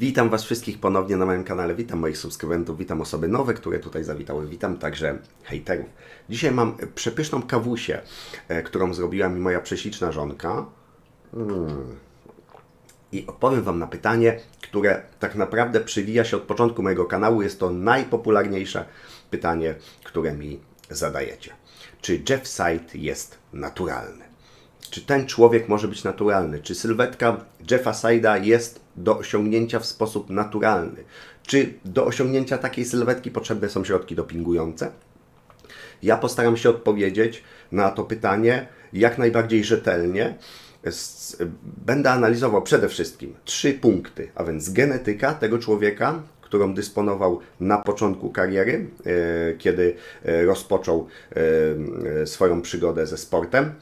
Witam Was wszystkich ponownie na moim kanale, witam moich subskrybentów, witam osoby nowe, które tutaj zawitały, witam także hejterów. Dzisiaj mam przepyszną kawusię, e, którą zrobiła mi moja prześliczna żonka. Mm. I odpowiem Wam na pytanie, które tak naprawdę przywija się od początku mojego kanału. Jest to najpopularniejsze pytanie, które mi zadajecie. Czy Jeff Side jest naturalny? Czy ten człowiek może być naturalny? Czy sylwetka Jeffa Saida jest do osiągnięcia w sposób naturalny? Czy do osiągnięcia takiej sylwetki potrzebne są środki dopingujące? Ja postaram się odpowiedzieć na to pytanie jak najbardziej rzetelnie. Będę analizował przede wszystkim trzy punkty, a więc genetyka tego człowieka, którą dysponował na początku kariery, e, kiedy e, rozpoczął e, swoją przygodę ze sportem.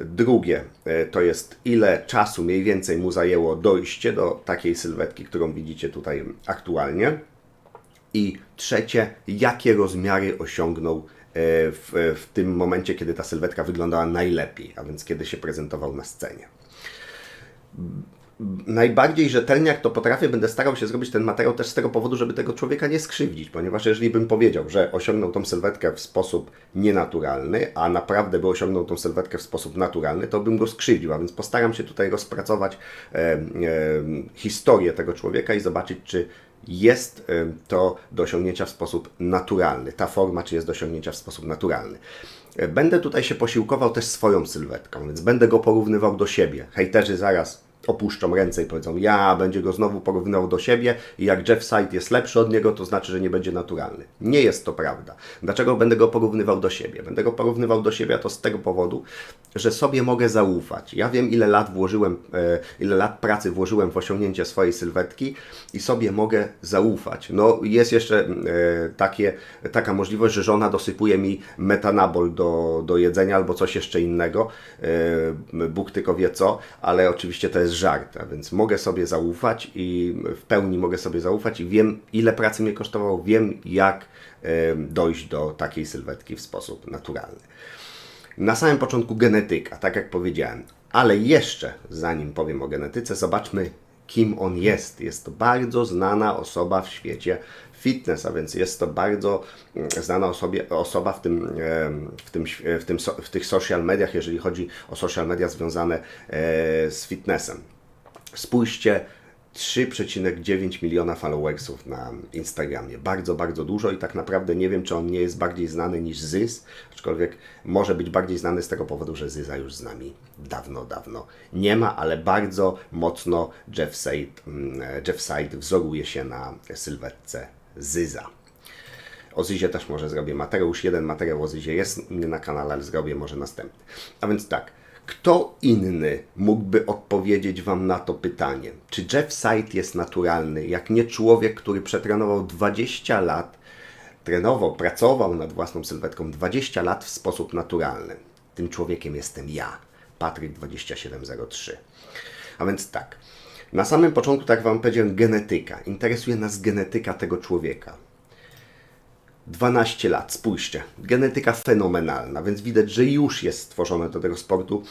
Drugie e, to jest ile czasu mniej więcej mu zajęło dojście do takiej sylwetki, którą widzicie tutaj aktualnie. I trzecie, jakie rozmiary osiągnął e, w, w tym momencie, kiedy ta sylwetka wyglądała najlepiej, a więc kiedy się prezentował na scenie. Najbardziej rzetelnie, jak to potrafię, będę starał się zrobić ten materiał też z tego powodu, żeby tego człowieka nie skrzywdzić, ponieważ jeżeli bym powiedział, że osiągnął tą sylwetkę w sposób nienaturalny, a naprawdę by osiągnął tą sylwetkę w sposób naturalny, to bym go skrzywdził, a więc postaram się tutaj rozpracować e, e, historię tego człowieka i zobaczyć, czy jest e, to do osiągnięcia w sposób naturalny. Ta forma, czy jest do osiągnięcia w sposób naturalny. E, Będę tutaj się posiłkował też swoją sylwetką, więc będę go porównywał do siebie. Hejterzy zaraz opuszczą ręce i powiedzą, ja będzie go znowu porównywał do siebie i jak Jeff Side jest lepszy od niego, to znaczy, że nie będzie naturalny. Nie jest to prawda. Dlaczego będę go porównywał do siebie? Będę go porównywał do siebie, a to z tego powodu, że sobie mogę zaufać. Ja wiem, ile lat włożyłem, e, ile lat pracy włożyłem w osiągnięcie swojej sylwetki i sobie mogę zaufać. No, jest jeszcze e, takie, taka możliwość, że żona dosypuje mi metanabol do, do jedzenia albo coś jeszcze innego. E, Bóg tylko wie co, ale oczywiście to jest żart, a więc mogę sobie zaufać i w pełni mogę sobie zaufać i wiem, ile pracy mnie kosztowało, wiem, jak dojść do takiej sylwetki w sposób naturalny. Na samym początku genetyka, tak jak powiedziałem. Ale jeszcze, zanim powiem o genetyce, zobaczmy, kim on jest. Jest to bardzo znana osoba w świecie fitness, a więc jest to bardzo mm, znana osobie, osoba w, tym, w, tym, w, tym, w tych social mediach, jeżeli chodzi o social media związane e, z fitnessem. Spójrzcie, 3,9 miliona followersów na Instagramie. Bardzo, bardzo dużo i tak naprawdę nie wiem, czy on nie jest bardziej znany niż Zyz, aczkolwiek może być bardziej znany z tego powodu, że Zyza już z nami dawno, dawno nie ma, ale bardzo mocno Jeff Side, mm, Jeff Side wzoruje się na sylwetce Zyza. O Zyzie też może zrobię materiał. Już jeden materiał o Zyzie jest mnie na kanale, ale zrobię może następny. A więc tak, kto inny mógłby odpowiedzieć Wam na to pytanie? Czy Jeff Side jest naturalny, jak nie człowiek, który przetrenował 20 lat, trenował, pracował nad własną sylwetką 20 lat w sposób naturalny? Tym człowiekiem jestem ja, Patryk 2703. A więc tak, na samym początku, tak Wam powiedziałem, genetyka. Interesuje nas genetyka tego człowieka. 12 lat, spójrzcie. Genetyka fenomenalna, więc widać, że już jest stworzone do tego sportu.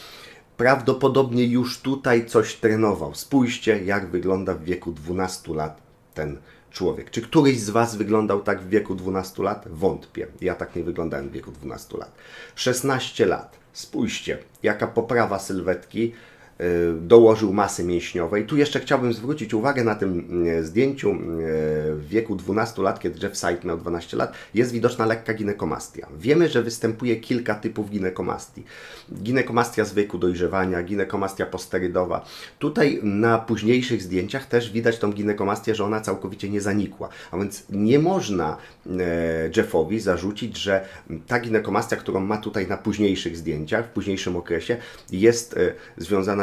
Prawdopodobnie już tutaj coś trenował. Spójrzcie, jak wygląda w wieku 12 lat ten człowiek. Czy któryś z Was wyglądał tak w wieku 12 lat? Wątpię. Ja tak nie wyglądałem w wieku 12 lat. 16 lat. Spójrzcie, jaka poprawa sylwetki dołożył masy mięśniowej. Tu jeszcze chciałbym zwrócić uwagę na tym y, zdjęciu y, w wieku 12 lat, kiedy Jeff Side miał 12 lat, jest widoczna lekka ginekomastia. Wiemy, że występuje kilka typów ginekomastii. Ginekomastia z wieku dojrzewania, ginekomastia posterydowa. Tutaj na późniejszych zdjęciach też widać tą ginekomastię, że ona całkowicie nie zanikła. A więc nie można Jeffowi zarzucić, że ta ginekomastia, którą ma tutaj na późniejszych zdjęciach, w późniejszym okresie, jest e,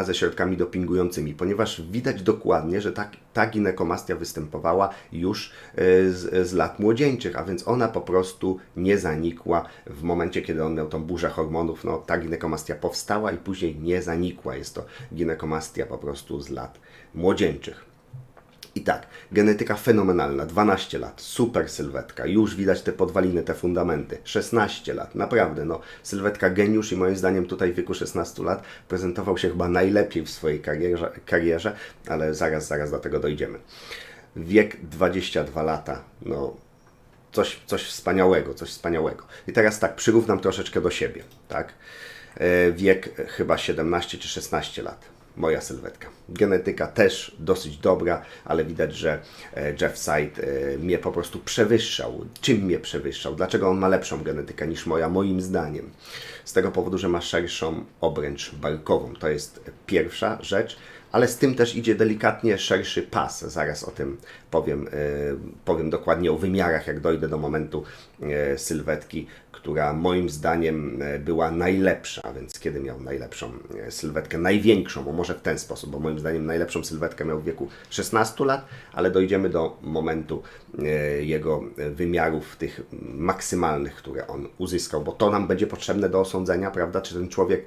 ze środkami dopingującymi, ponieważ widać dokładnie, że ta, ta ginekomastia występowała już e, z, z lat młodzieńczych, a więc ona po prostu nie zanikła w momencie, kiedy on miał tą burzę hormonów. No, ta ginekomastia powstała i później nie zanikła. Jest to ginekomastia po prostu z lat młodzieńczych. I tak, genetyka fenomenalna, 12 lat, super sylwetka, już widać te podwaliny, te fundamenty. 16 lat, naprawdę, no, sylwetka geniusz i moim zdaniem tutaj w wieku 16 lat prezentował się chyba najlepiej w swojej karierze, karierze ale zaraz, zaraz do tego dojdziemy. wiek 22 lata. No, coś, coś wspaniałego, coś wspaniałego. I teraz tak, przyrównam troszeczkę do siebie, tak? E, Wiek chyba 17 czy 16 lat. Moja sylwetka. Genetyka też dosyć dobra, ale widać, że e, Jeff Side e, mnie po prostu przewyższał. Czym mnie przewyższał? Dlaczego on ma lepszą genetykę niż moja? Moim zdaniem. Z tego powodu, że ma szerszą obręcz barkową. To jest pierwsza rzecz ale z tym też idzie delikatnie szerszy pas. Zaraz o tym powiem, e, powiem dokładnie o wymiarach, jak dojdę do momentu sylwetki, która moim zdaniem e, była najlepsza. Więc kiedy miał najlepszą sylwetkę? Największą, bo może w ten sposób, bo moim zdaniem najlepszą sylwetkę miał w wieku 16 lat, ale dojdziemy do momentu jego wymiarów tych maksymalnych, które on uzyskał, bo to nam będzie potrzebne do osądzenia, prawda, czy ten człowiek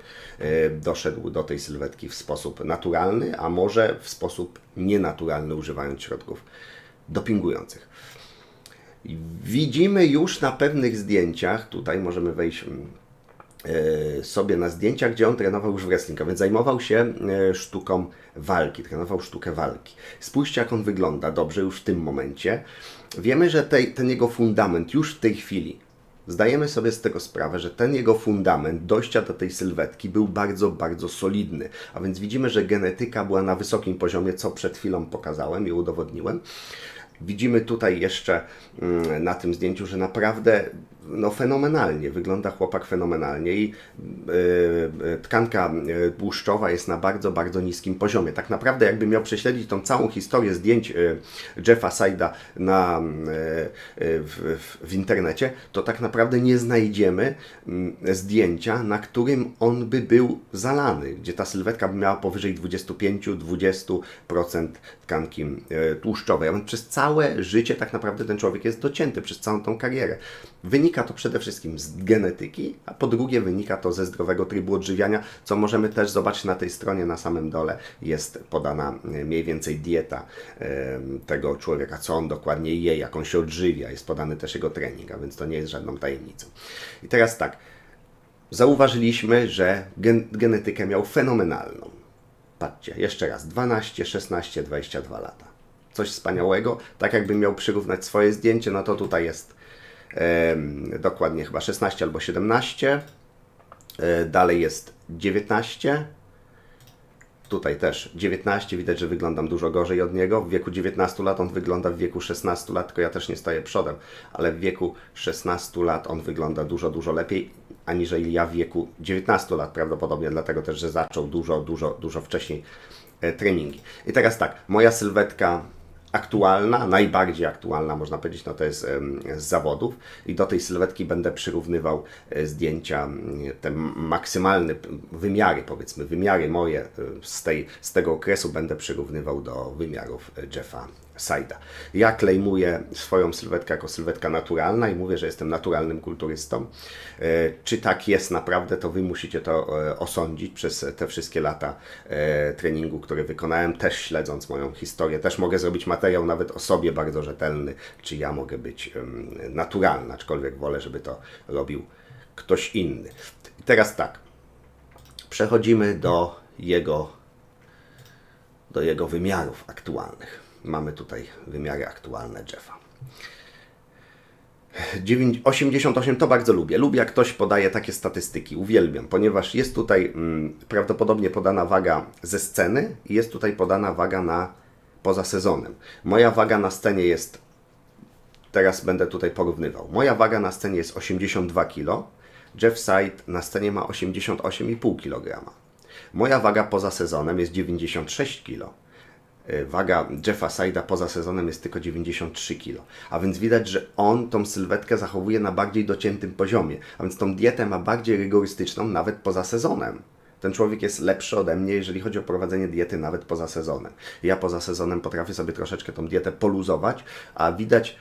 doszedł do tej sylwetki w sposób naturalny, a może w sposób nienaturalny, używając środków dopingujących. Widzimy już na pewnych zdjęciach, tutaj możemy wejść mm, e, sobie na zdjęcia, gdzie on trenował już wrestling, a więc zajmował się e, sztuką walki, trenował sztukę walki. Spójrzcie, jak on wygląda dobrze już w tym momencie. Wiemy, że ten jego fundament już w tej chwili Zdajemy sobie z tego sprawę, że ten jego fundament dojścia do tej sylwetki był bardzo, bardzo solidny. A więc widzimy, że genetyka była na wysokim poziomie, co przed chwilą pokazałem i udowodniłem. Widzimy tutaj jeszcze mm, na tym zdjęciu, że naprawdę no, fenomenalnie, wygląda chłopak fenomenalnie i yy, tkanka tłuszczowa jest na bardzo, bardzo niskim poziomie. Tak naprawdę jakbym miał prześledzić tą całą historię zdjęć yy, Jeffa Saida na, yy, w, w, internecie, to tak naprawdę nie znajdziemy yy, zdjęcia, na którym on by był zalany, gdzie ta sylwetka by miała powyżej 25-20% tkanki tłuszczowej. A więc przez całe życie tak naprawdę ten człowiek jest docięty, przez całą tą karierę. Wynika Wynika to przede wszystkim z genetyki, a po drugie wynika to ze zdrowego trybu odżywiania, co możemy też zobaczyć na tej stronie na samym dole. Jest podana e, mniej więcej dieta tego człowieka, co on dokładnie je, jak on się odżywia. Jest podany też jego trening, a więc to nie jest żadną tajemnicą. I teraz tak, zauważyliśmy, że gen genetykę miał fenomenalną. Patrzcie, jeszcze raz, 12, 16, 22 lata. Coś wspaniałego, tak jakbym miał przyrównać swoje zdjęcie, no to tutaj jest dokładnie chyba 16 albo 17. E, dalej jest 19. Tutaj też 19, widać, że wyglądam dużo gorzej od niego. W wieku 19 lat on wygląda w wieku 16 lat, tylko ja też nie staję przodem, ale w wieku 16 lat on wygląda dużo, dużo lepiej, aniżeli ja w wieku 19 lat, prawdopodobnie dlatego też, że zaczął dużo, dużo, dużo wcześniej e, treningi. I teraz tak, moja sylwetka aktualna, najbardziej aktualna można powiedzieć, no to jest z zawodów. I do tej sylwetki będę przyrównywał e, zdjęcia, te maksymalne wymiary, powiedzmy, wymiary moje e, z, tej, z tego okresu będę przyrównywał do wymiarów e, Jeffa Saida. Ja klejmuję swoją sylwetkę jako sylwetka naturalna i mówię, że jestem naturalnym kulturystą. E, czy tak jest naprawdę, to Wy musicie to e, osądzić przez te wszystkie lata e, treningu, które wykonałem, też śledząc moją historię. Też mogę zrobić materiał nawet o sobie bardzo rzetelny, czy ja mogę być naturalna, aczkolwiek wolę, żeby to robił ktoś inny. Teraz tak, przechodzimy do jego, do jego wymiarów aktualnych. Mamy tutaj wymiary aktualne Jeffa. 88 to bardzo lubię. Lubię, jak ktoś podaje takie statystyki. Uwielbiam, ponieważ jest tutaj mm, prawdopodobnie podana waga ze sceny i jest tutaj podana waga na poza sezonem. Moja waga na scenie jest, teraz będę tutaj porównywał. Moja waga na scenie jest 82 kg. Jeff Side na scenie ma 88,5 kg. Moja waga poza sezonem jest 96 kg. E, waga Jeffa Saida poza sezonem jest tylko 93 kg. A więc widać, że on tą sylwetkę zachowuje na bardziej dociętym poziomie. A więc tą dietę ma bardziej rygorystyczną nawet poza sezonem. Ten człowiek jest lepszy ode mnie, jeżeli chodzi o prowadzenie diety nawet poza sezonem. Ja poza sezonem potrafię sobie troszeczkę tą dietę poluzować, a widać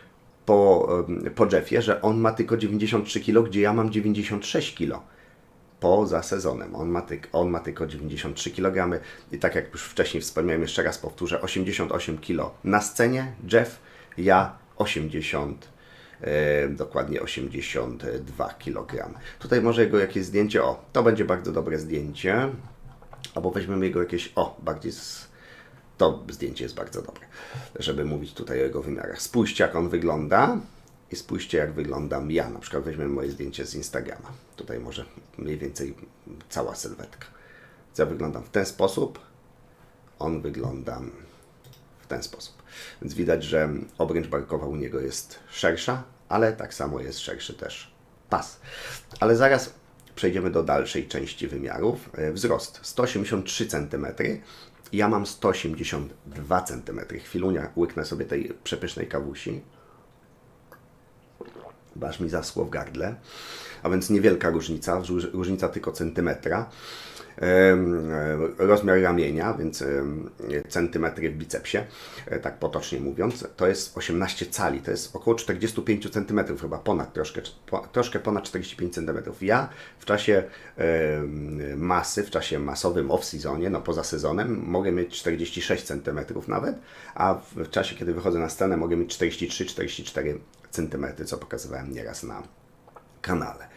po, po Jeffie, że on ma tylko 93 kg, gdzie ja mam 96 kg poza sezonem. On ma, tyk, on ma tylko 93 kg i tak jak już wcześniej wspomniałem, jeszcze raz powtórzę, 88 kg na scenie, Jeff, ja 80 e, dokładnie 82 kg. Tutaj może jego jakieś zdjęcie, o, to będzie bardzo dobre zdjęcie, albo weźmiemy jego jakieś, o, bardziej z To zdjęcie jest bardzo dobre, żeby mówić tutaj o jego wymiarach. Spójrzcie, jak on wygląda i spójrzcie, jak wyglądam ja. Na przykład weźmiemy moje zdjęcie z Instagrama. Tutaj może mniej więcej cała sylwetka. Ja wyglądam w ten sposób, on wygląda w ten sposób. Więc widać, że obręcz barkowa u niego jest szersza, ale tak samo jest szerszy też pas. Ale zaraz przejdziemy do dalszej części wymiarów. E, Wzrost 183 cm. Ja mam 182 cm. Chwilunia łyknę sobie tej przepysznej kawusi. Baż mi zaschło w gardle. A więc niewielka różnica, róż- różnica tylko centymetra. E, Rozmiar ramienia, więc centymetry w bicepsie, e, tak potocznie mówiąc, to jest 18 cali, to jest około 45 centymetrów, chyba ponad troszkę, troszkę ponad 45 centymetrów. Ja w czasie masy, w czasie masowym off-seasonie, no poza sezonem, mogę mieć 46 centymetrów nawet, a w czasie, kiedy wychodzę na scenę, mogę mieć 43-44 centymetry, co pokazywałem nieraz na kanale.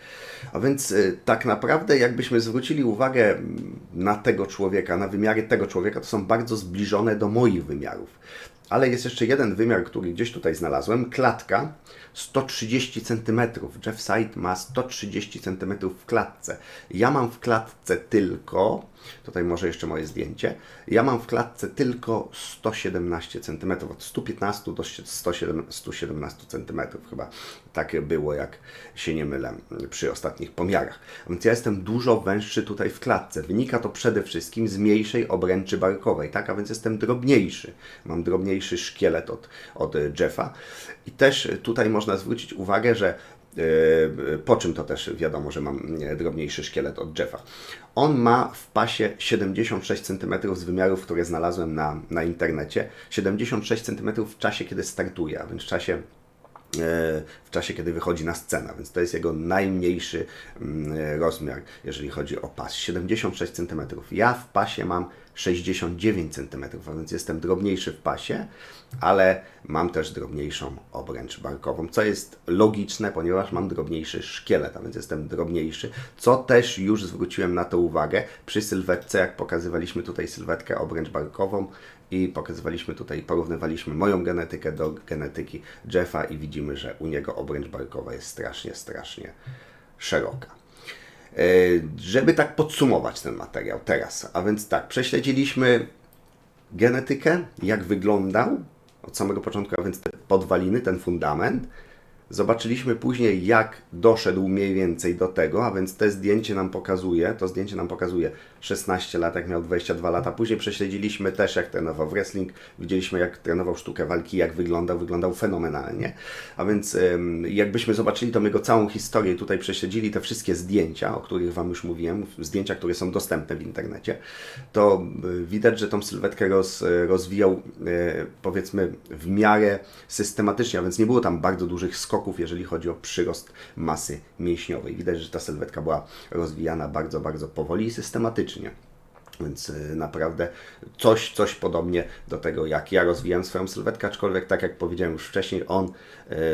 A więc y, tak naprawdę, jakbyśmy zwrócili uwagę mm, na tego człowieka, na wymiary tego człowieka, to są bardzo zbliżone do moich wymiarów. Ale jest jeszcze jeden wymiar, który gdzieś tutaj znalazłem. Klatka 130 cm. Jeff Side ma 130 cm w klatce. Ja mam w klatce tylko, tutaj może jeszcze moje zdjęcie, ja mam w klatce tylko 117 cm, od 115 do 107 117 cm chyba. Tak było, jak się nie mylę, przy ostatnich pomiarach. Więc ja jestem dużo węższy tutaj w klatce. Wynika to przede wszystkim z mniejszej obręczy barkowej, tak? A więc jestem drobniejszy. Mam drobniejszy szkielet od, od Jeffa. I też tutaj można zwrócić uwagę, że Yy, po czym to też wiadomo, że mam nie, drobniejszy szkielet od Jeffa. On ma w pasie 76 cm z wymiarów, które znalazłem na, na internecie. 76 cm w czasie, kiedy startuje, a więc w czasie e, w czasie, kiedy wychodzi na scenę, więc to jest jego najmniejszy mm, rozmiar, jeżeli chodzi o pas. 76 cm. Ja w pasie mam 69 cm, a więc jestem drobniejszy w pasie, ale mam też drobniejszą obręcz barkową, co jest logiczne, ponieważ mam drobniejszy szkielet, a więc jestem drobniejszy, co też już zwróciłem na to uwagę przy sylwetce, jak pokazywaliśmy tutaj sylwetkę obręcz barkową i pokazywaliśmy tutaj, porównywaliśmy moją genetykę do genetyki Jeffa i widzimy, że u niego obręcz barkowa jest strasznie, strasznie szeroka. E, Żeby tak podsumować ten materiał teraz, a więc tak, prześledziliśmy genetykę, jak wyglądał od samego początku, a więc te podwaliny, ten fundament. Zobaczyliśmy później, jak doszedł mniej więcej do tego, a więc te zdjęcie nam pokazuje, to zdjęcie nam pokazuje 16 lat, jak miał 22 lata. Później prześledziliśmy też, jak trenował wrestling, widzieliśmy, jak trenował sztukę walki, jak wyglądał, wyglądał fenomenalnie. A więc jakbyśmy zobaczyli tą jego całą historię, tutaj prześledzili te wszystkie zdjęcia, o których Wam już mówiłem, zdjęcia, które są dostępne w internecie, to y, widać, że tą sylwetkę roz, rozwijał y, powiedzmy w miarę systematycznie, a więc nie było tam bardzo dużych skoków, jeżeli chodzi o przyrost masy mięśniowej. Widać, że ta sylwetka była rozwijana bardzo, bardzo powoli i systematycznie. Więc y, naprawdę coś, coś podobnie do tego, jak ja rozwijałem swoją sylwetkę, aczkolwiek tak jak powiedziałem już wcześniej, on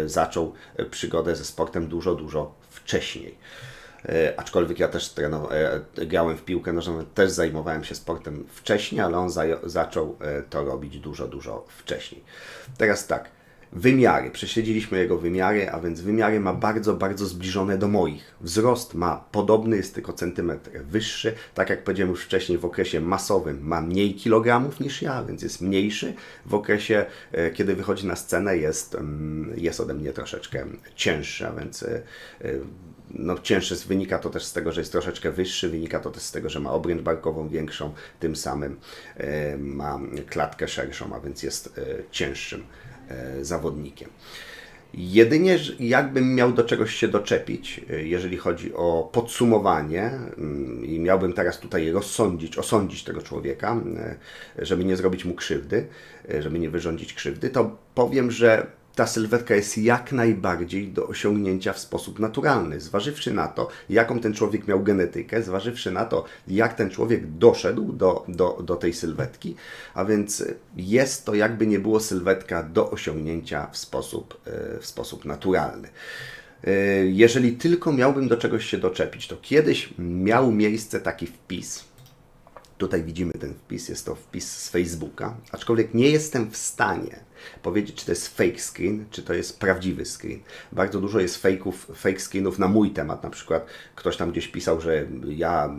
y, zaczął przygodę ze sportem dużo, dużo wcześniej. Y, Aczkolwiek ja też grałem w piłkę nożną, też zajmowałem się sportem wcześniej, ale on zaczął to robić dużo, dużo wcześniej. Teraz tak, Wymiary. Prześledziliśmy jego wymiary, a więc wymiary ma bardzo, bardzo zbliżone do moich. Wzrost ma podobny, jest tylko centymetr wyższy. Tak jak powiedziałem już wcześniej, w okresie masowym ma mniej kilogramów niż ja, więc jest mniejszy. W okresie, e, kiedy wychodzi na scenę, jest, mm, jest ode mnie troszeczkę cięższy, a więc e, e, no, cięższy wynika to też z tego, że jest troszeczkę wyższy, wynika to też z tego, że ma obręcz barkową większą, tym samym ma klatkę szerszą, a więc jest cięższym zawodnikiem. Jedynie, jakbym miał do czegoś się doczepić, e, jeżeli chodzi o podsumowanie, mm, i miałbym teraz tutaj rozsądzić, osądzić tego człowieka, e, żeby nie zrobić mu krzywdy, e, żeby nie wyrządzić krzywdy, to powiem, że ta sylwetka jest jak najbardziej do osiągnięcia w sposób naturalny, zważywszy na to, jaką ten człowiek miał genetykę, zważywszy na to, jak ten człowiek doszedł do, do, do tej sylwetki, a więc jest to jakby nie było sylwetka do osiągnięcia w sposób, e, w sposób naturalny. E, Jeżeli tylko miałbym do czegoś się doczepić, to kiedyś miał miejsce taki wpis, Tutaj widzimy ten wpis, jest to wpis z Facebooka, aczkolwiek nie jestem w stanie powiedzieć, czy to jest fake screen, czy to jest prawdziwy screen. Bardzo dużo jest fake'ów, fake screenów na mój temat, na przykład ktoś tam gdzieś pisał, że ja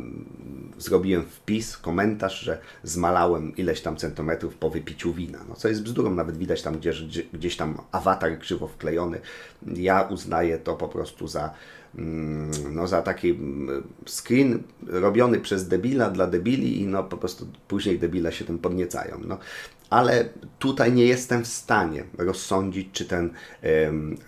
zrobiłem wpis, komentarz, że zmalałem ileś tam centymetrów po wypiciu wina, no co jest bzdurą, nawet widać tam gdzieś, gdzieś tam awatar krzywo wklejony. Ja uznaję to po prostu za mm, no, za taki mm, screen robiony przez debila dla debili i no po prostu później debile się tym podniecają. No, ale tutaj nie jestem w stanie rozsądzić, czy ten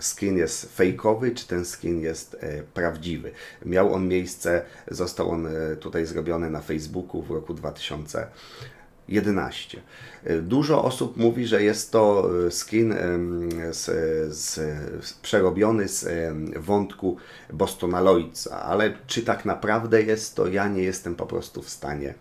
screen jest fejkowy, czy ten screen jest e, prawdziwy. Miał on miejsce, został on e, tutaj zrobiony na Facebooku w roku 2011. E, Dużo osób mówi, że jest to skin z, z, przerobiony z wątku Bostona Lloydsa, ale czy tak naprawdę jest to, ja nie jestem po prostu w stanie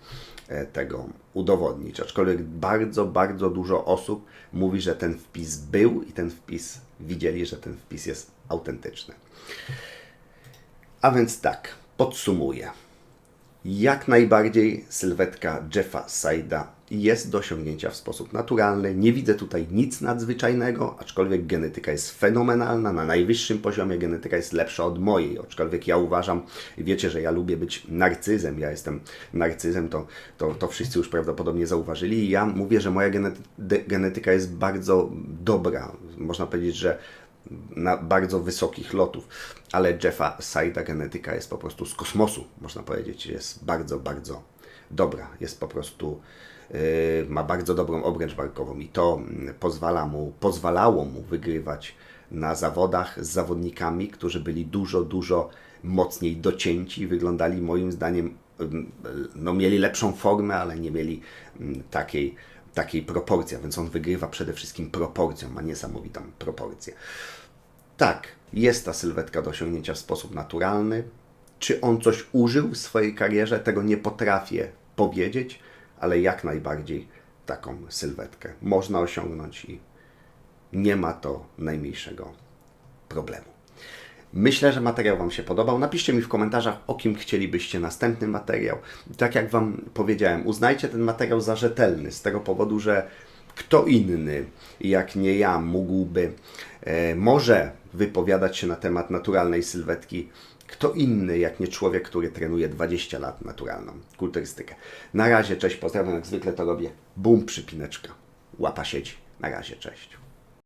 tego udowodnić. Aczkolwiek bardzo, bardzo dużo osób mówi, że ten wpis był i ten wpis widzieli, że ten wpis jest autentyczny. A więc tak, podsumuję. Jak najbardziej sylwetka Jeffa Saida jest do osiągnięcia w sposób naturalny. Nie widzę tutaj nic nadzwyczajnego, aczkolwiek genetyka jest fenomenalna, na najwyższym poziomie genetyka jest lepsza od mojej, aczkolwiek ja uważam, wiecie, że ja lubię być narcyzem, ja jestem narcyzem, to, to, to wszyscy już prawdopodobnie zauważyli. Ja mówię, że moja genety genetyka jest bardzo dobra, można powiedzieć, że na bardzo wysokich lotów, ale Jeffa Saida genetyka jest po prostu z kosmosu, można powiedzieć, jest bardzo, bardzo dobra, jest po prostu, yy, ma bardzo dobrą obręcz barkową i to mm, pozwala mu, pozwalało mu wygrywać na zawodach z zawodnikami, którzy byli dużo, dużo mocniej docięci i wyglądali moim zdaniem, ym, no mieli lepszą formę, ale nie mieli ym, takiej, takiej proporcji, więc on wygrywa przede wszystkim proporcją, ma niesamowitą proporcję. Tak, jest ta sylwetka do osiągnięcia w sposób naturalny. Czy on coś użył w swojej karierze, tego nie potrafię powiedzieć, ale jak najbardziej taką sylwetkę można osiągnąć i nie ma to najmniejszego problemu. Myślę, że materiał Wam się podobał. Napiszcie mi w komentarzach, o kim chcielibyście następny materiał. Tak jak Wam powiedziałem, uznajcie ten materiał za rzetelny, z tego powodu, że kto inny, jak nie ja, mógłby może wypowiadać się na temat naturalnej sylwetki. Kto inny, jak nie człowiek, który trenuje 20 lat naturalną kulturystykę. Na razie, cześć, pozdrawiam, jak zwykle to robię. Bum, przypineczka. Łapa siedzi. Na razie, cześć.